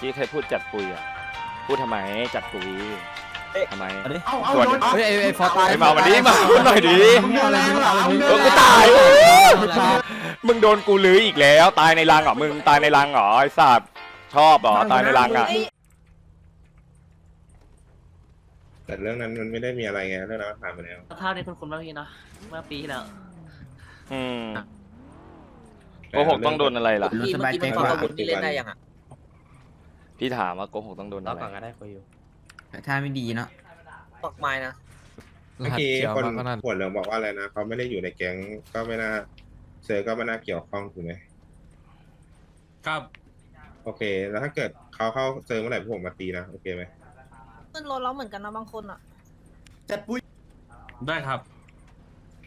กี้เคยพูดจัดปุยอะ พูดทำไมจัดปุยทำไม เอาดิเอาเอาส่วนโดน เฮ้ยไอ้ไอ้ฟอร์ตายไอ้เมามาดิมาพูดหน่อยดิ มึงเอาอะไรมึงเอาอะไรมึงเออกูตายมึงโดนกูลื้ออีกแล้ว ตายในรังเหรอ มึงตายในรังเหรอไอ้สัตว์ชอบเหรอตายในรังอะ แต่เรื่องนั้นมันไม่ได้มีอะไรไงเรื่องนั้นมันผ่านไปแล้ว ภาพนี้คุณคุณมากพี่เนาะเมื่อปีที่แล้วอืมโกหกต้องโดนอะไรล่ะ พี่เมื่อกี้มันฟังอาวุธนี่เล่นได้ยังอะ พี่ถามว่าโกหกต้องโดนรออะบไรก่อนก็ได้คุยอยู่ ถ้าไม่ดีเนาะปอกไม้นะเมื่อกี้คนหัวเหลืองบอกว่าอะไรนะเขาไม่ได้อยู่ในแก๊งก็ไม่น่าเซอร์ก็ไม่น่าเกี่ยวข้องถูกไหมครับโอเค แล้วถ้าเกิดเขาเข้าเซอร์เมื่อไหร่พวกผมมาตีนะโอเคไหมขึ้นรถแล้วเหมือนกันนะบางคนอะจัดปุ้ยได้ครับ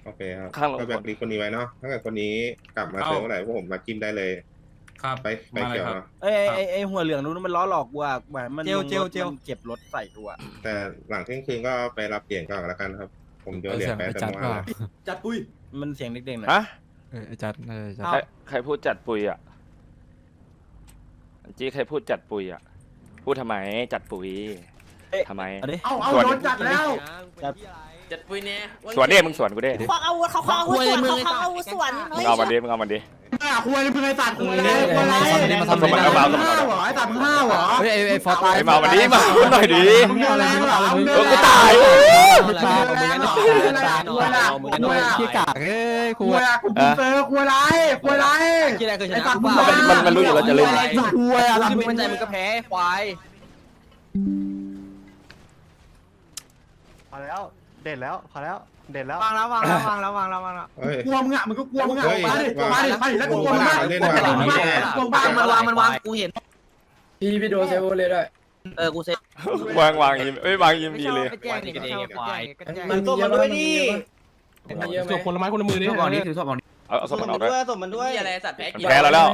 โอเคครับข้างหลัง ก็แบบนี้คนนี้ไว้เนาะถ้าเกิดคนนี้กลับมาเซอร์เมื่อไหร่พวกผมมาจิ้มได้เลย ครับ ไปไปมาเลเกี่ยยวครับเนาะเอ้ยไอ้ไอ้ไอ้หัวเหลืองนู้นมันล้อหลอกกูอะแหมมันเจลเจลเจล มันเก็บรถใส่กูอะแต่หลังเที่ยงคืนก็ไปรับเหรียญก่อนแล้วกันครับ ผมโยนเหรียญไปแต่เมื่อวานแล้วจัดปุ้ยมันเสียงเด็กๆหน่อยฮะเออจัดเออจัด ใครใครพูดจัดปุยอะจี้ใครพูดจัดปุยอะ พูดทำไมจัดปุยทำไม เอาดิเอาเอาส่วนโดนจัดแล้วจัดปุยเนี่ยสวนเด้มึงสวนกูเด้ควักอาวุธเขาควักอาวุธสวนเขาควักอาวุธสวนมึเฮ้งยเอามาดิมึงเอามาดิ อะคุยมึงไอ้สัตว์คุยอะไรคุยอะไรมาทำอะไรมาทำอะไรห้าวเหรอไอ้สัตว์มึงห้าวเหรอเฮ้ยไอ้ไอ้ฟอร์ตายไอ้เมามาดิมาพูดหน่อยดิมึงเอาอะไรมึงเอาอะไรมึงเออกูตายเอามึงกันหน่อยเอามึงกันหน่อยขี้กากเอ้ยกูคุยอะกูกูเจอคุยอะไรคุยอะไรขี้อะไรเคยชไอ้นะสัตว์มึงมันมันมันรู้อยู่แล้วจะเล่นไอ้สัตว์คุยอะไรขึ้นมึไม่งมั่นใจมึงก็แพ้ควายพอแล้ว เด็ดแล้วพอแล้วเด็ดแล้ววางแล้ววางแล้ววางแล้ววางแล้ววางแล้วเฮ้ย กลัวมึงอะมึงก็กลัวมึงอะเฮ้ยมาดิมาดิมาดิแล้วกูกลัวมึงมากเล่นกลัวมามึงมากกลัวมึงมากมันวางมันวางกูเห็นพี่พี่โดนเซฟเลยด้วยเออกูเซ็ตวางวางยิ้มเอ้ยวางยิ้มดีเลยมันตัวมันด้วยดิส่วนผลไม้คนละมือนี่ถือบอกนี้ถือศพบอกนี้เอาเอาสมองเอาด้วยศพมันด้วยอะไรสัตว์แพ้กี่แพ้แล้วแล้ว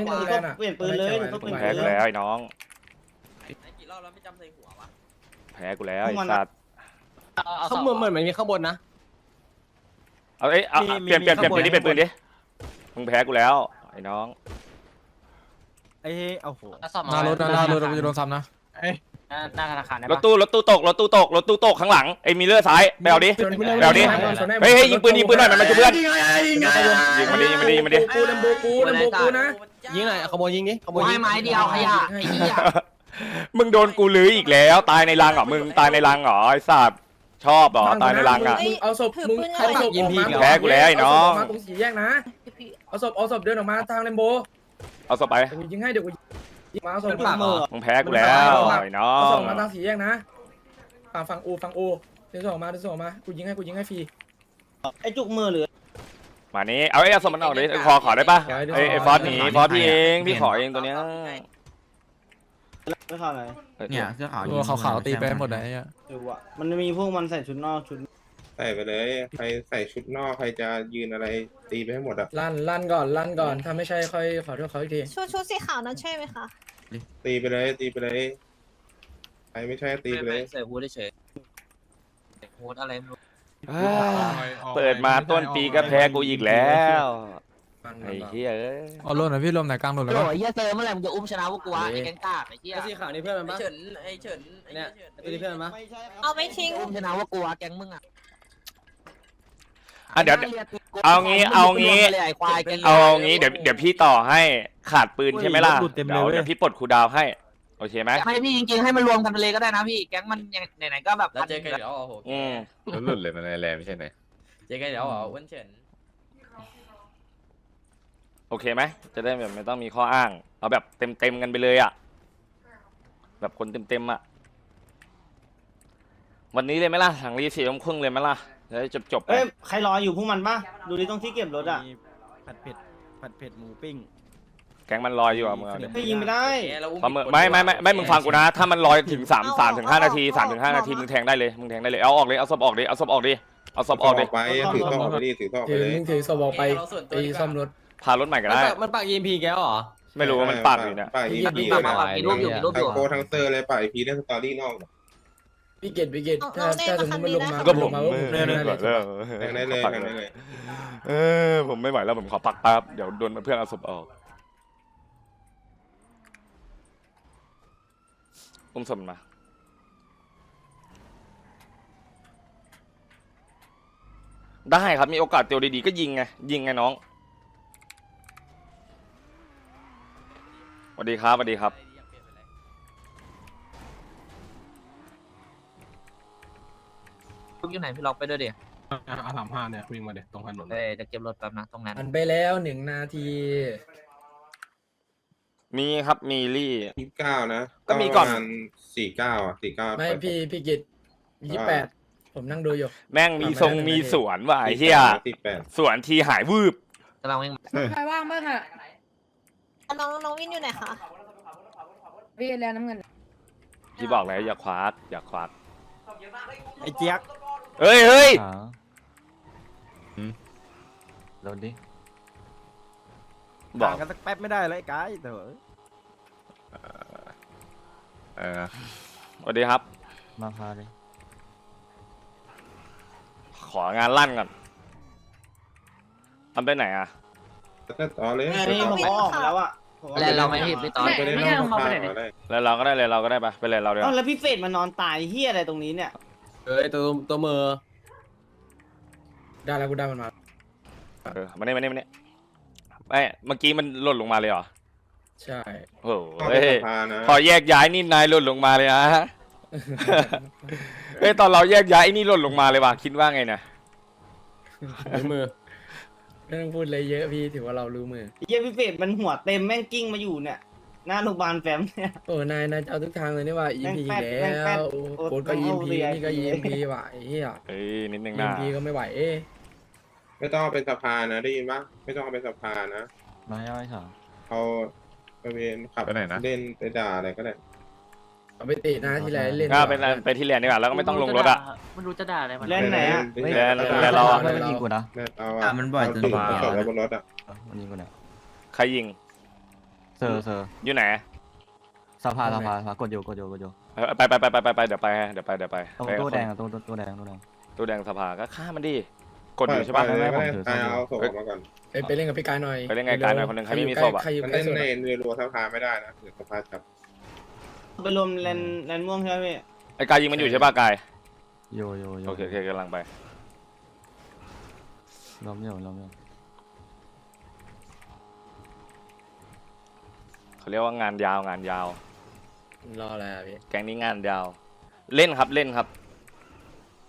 เปลี่ยนปืนเลยแพ้กูแล้วไอ้น้องกี่รอบแล้วไม่จำใส่หัววะแพ้กูแล้วไอ้สัตว์ ข้างบนเหมือนมันมีข้างบนนะ เอาเอ้ยเอาเปลี่ยนเปลี่ยนเปลี่ยนปืนดิเปลี่ยนปืนดิมึงแพ้กูแล้วไอ้น้องไอ้เอาโหหน้ารถนะหน้ารถเราจะโดนซ้ำนะหน้าธนาคารได้รถปะตู้รถตู้ตกรถตู้ตกรถตู้ตกข้างหลังไอ้มีเลือดซ้ายไปเอาดิไปเอาดิ เฮ้ยเฮ้ยยิงปืนยิงปืนหน่อยมันมาช่วยเพื่อนยิงไงยิงไงยิงมาดิยิงมาดิยิงมาดิกูลำโบกูลำโบกูนะยิงหน่อยขโมยยิงดิขโมยไม้ยิงไม้เดียวขยะไอ้เหี้ยมึงโดนกูลื้ออีกแล้ว ตายในรังเหรอมึงตายในรังเหรอไอ้สัตว์ ชอบเหรอตายในรังอะ เอาศพมึงใครปักยิงพีแพ้กูแล้วไอ้น้องตรงสี่แยกนะ เอาศพเอาศพเดินออกมาทางเลมโบเอาสไปเดี๋ยวกูยิงให้เดี๋ยวกูยิงมาเอาศพปากเหรอมึงแพ้กูแล้วไอ้น้อเอาศงพมาทางสี่แยกนะฝั่งฝั่งอูฝั่งอูเดินศพออกมาเดินศพออกมากูยิงให้กูยิงให้ฟรี ไอ้จุกมือหรือ มานี้เอาไอ้เอาสมมันออกดิขอขอได้ปะไอ้ไอ้ฟอสหนีฟอสพี่เองพี่ขอเองตัวเนี้ย ไม่เข้าไหนเนี่ยเสื้อขาวตัวขาวๆตีไปหมดเลยอะดูอะมันมีพวกมันใส่ชุดนอกชุดใส่ไปเลย ใครใส่ชุดนอกใครจะยืนอะไรตีไปให้หมดอะลั่นลั่นก่อนลั่นก่อนถ้าไม่ใช่ค่อยขอโทษเขาอีกทีชุดชุดสีขาวนั้นใช่ไหมคะตีไปเลย ตีไปเลยใครไม่ใช่ตีไปเลยใส่ฮูดเฉยฮูดอะไรไม่รู้เฮ้ยเปิดมาต้นปีก็แพ้กูอีกแล้ว ไอ้เหี้ยเอ้ยเอารถหน่อยพี่ลมไหนกลางรถโอ้แล้วยไอ้เหี้ยเซอร์เมื่อไหร่มึงจะอุ้มชนะพวกกูวะไอ้แกงกากไอ้เหี้ยไอ้สีขาวนี่เพื่อนมันไอ้ปะเฉินไอ้เฉินไอ้เนี่ยเฉินตัวนี้เพื่อนมันปะเอาไปทิ้ง อุ้มชนะพวกกูวะแกงมึงอะอะเดี๋ยว เอางี้เอางี้ไอ้ควายแกงเอางี้เดี๋ยวเดี๋ยวพี่ต่อให้ขาดปืนใช่ไหมล่ะเดี๋ยวเดี๋ยวพี่ปลดคูลดาวน์ให้ โอเคไหมไม่พี่จริงๆให้มันรวมกันไปเลยก็ได้นะพี่แก๊งมันยังไหนๆก็แบบแล้วเจอกันเดี๋ยวโอ้โหอืมหลุดเลยมันอะไรไม่ใช่ไหมเจอกันเดี๋ยวอ๋ออ้วนเฉิน โอเคไหมจะได้แบบไม่ต้องมีข้ออ้าง เอาแบบเต็มเต็มๆกันไปเลยอะ แบบคนเต็มเต็มๆอะ วันนี้เลยไหมล่ะหลังรีสี่โมงครึ่งเลยไหมล่ะจะได้จบจบๆไปเอ้ยใครรออยู่พวกมันปะดูดิตรงที่เก็บรถอะผัดเผ็ดผัดเผ็ดหมูปิ้ง แก๊งมันลอยอยู่อะมึงเอาดิไม่ยิงไม่ได้ความเมื่อไม่ไม่ไม่ไม่มึงฟังกูนะ ถ้ามันลอยถึงสามสามถึงห้านาทีสามถึงห้านาทีมึงแทงได้เลยมึงแทงได้เลยเอาออกเลยเอาศพออกดิเอาศพออกดิเอาศพออกดิ ไปถือต้องออกไปดิถือต้องออกไปถือเลยมึงถือศพออกไปไปซ่อมรถ พารถใหม่ก็ได้ มันปักยิงพีแกเหรอ ไม่รู้ว่ามันปากอยู่เนี่ย ปากอีมีพีรูเลยปนะมีรูปอยู่มีรูปอทั้งยู่โคทั้งเซอร์เลยปากอีพีเล่นสตอรี่นอก พี่เกตพี่เกตถ้าถ้าสมมติมันลงมาก็ผมลงมาว่าผมไม่ไม่ได้ได้เลเลยยแทงได้เลยปักแทงได้เลย เออ ผมไม่ไหวแล้วผมขอปักแป๊บเดี๋ยวโดนเพื่อนเอาศพออกอุ้มศพมันมา ได้ครับมีโอกาสเตียวดีๆก็ยิงไงยิงไงน้อง สวัสดีครับสวัสดีครับ ลุกอยู่ไหนพี่ล็อกไปด้วยดิอาสามห้าเนี่ยวิ่งมาเด็ตรงถนน เอ้ยจะเก็บรถแป๊บนะตรงนั้นอันไปแล้วหนึ่งนาที มีครับมีลี่ ยี่สิบเก้านะก็มีก่อน สี่เก้าอะสี่เก้า ไม่พี่พี่กิตยี่แปดผมนั่งดูอยู่ แม่งมีทรงมีสวนว่ะไอ้เหี้ยสี่แปด สวนทีหายวืบกำลังวิ่งใครว่างบ้างอะ น้องน้องวินอยู่ไหนคะพี่แล้วน้ำเงินที่บอกแล้วอย่าควักอย่าควักไอ้เจี๊ยกเฮ้ยเฮ้ยโดนดิ บอกกันสักแป๊บไม่ได้เลยไอ้กายเถอะเออสวัสดีครับ มาพาเลย ของานลั่นก่อนทำไปไหนอะ ก็ต่อเลยอันนี้ผมก็ออกมาแล้วอะผมว่าแล้วเราไม่พี่พี่ตอน ไปเล่นน้องข้าวอะไรแล้วเราก็ได้เลยเราก็ได้ปะไปเลยเราเดี๋ยวเอ้าแล้วพี่เฟดมานอนตายเฮียอะไรตรงนี้เนี่ย เอ้ยตัวตัวมือได้แล้วกูได้มันมาเออมาเนี่ยมาเนี่ยมาเนี่ยไม่เมื่อกี้มันหล่นลงมาเลยเหรอใช่ โอ้โหเข้าเฮ้ไปยสภานะพอแยกย้ายนี่นายหล่นลงมาเลยนะเฮ้ยตอนเราแยกย้ายไอ้นี่หล่นลงมาเลยว่ะคิดว่าไงเนี่ยในมือ ไม่ต้องพูดอะไรเยอะพี่ถือว่าเรารู้มือเฮียพี่เฟดมันหัวเต็มแม่งกิ้งมาอยู่เนี่ย หน้าโรงพยาบาลแฟมเนี่ย โอ้นายนายจะเอาทุกทางเลยนี่ว่า EMP แม่งแป๊ดแล้แม่งแป๊ดวโอ้โอ้โค้ดก็ ต้องเอา EMP นี่ก็ VIP EMP ว่ะไอ้เหี้ย เอ้ยนิดนึงนะ EMP ก็ไม่ไหวเอ้ยไม่ต้องเอาเป็นสภานะได้ยินปะไม่ต้องเอาเป็นสภานะ มาให้ไม่ถามเอาไปเวนขับไปไหนนะ เล่นไปด่าอะไรก็ได้ เอาไปตินะที่ไรเล่นก็เป็นไปที่เรียนดีกว่าแล้วก็ไม่ต้องลงรถอะไม่รู้จะด่าอะไรมันเล่นไหนอะเล่นเล่นเล่นเราอะไม่ยิงกูนะเล่นเอาอะมันบ่อยจนถึงบ้าจอดไว้บนรถอะมันยิงกูเนี่ยใครยิงเซอร์เซอร์อยู่ไหนสภาสภาสภากดอยู่กดอยู่กดอยู่เออไปไปไปไปไปไปเดี๋ยวไปเดี๋ยวไปเดี๋ยวไปตรงไปกับตู้คนแดงอะตู้ตู้ตู้แดงตู้แดงตู้แดงสภาก็ฆ่ามันดิกดอยู่ใช่ปะไปเลยก็ได้ผมถือไปเอาศพออกมาก่อนไปไปเล่นกับพี่กายหน่อยไปเล่นกับกายหน่อยคนหนึ่งใครไม่มีศพอะใครอยู่มันใกล้เล่นสุดในอะเรือรัวสภาไม่ได้นะเดี๋ยวสภาจับ ไปรวมแลนแลนม่วงใช่ไหมพี่ไอ้กายยิงมันอยู่ใช่ปะกายโยโยโยโอเคโอเคกำลังไปล้มอยู่ล้มอยู่เขาเรียกว่างานยาวงานยาว รออะไรอะพี่แก๊งนี้งานยาว เล่นครับเล่นครับ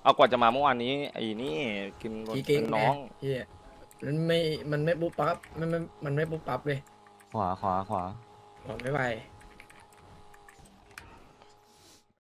เอากว่าจะมาเมื่อวานนี้ไอ้นี่กินพี่เก่งน้องเฮียมันไม่ มันไม่ปุ๊บปั๊บ มันมันมันไม่ปุ๊บปั๊บเลยขวาขวาขวาบอกไม่ไหว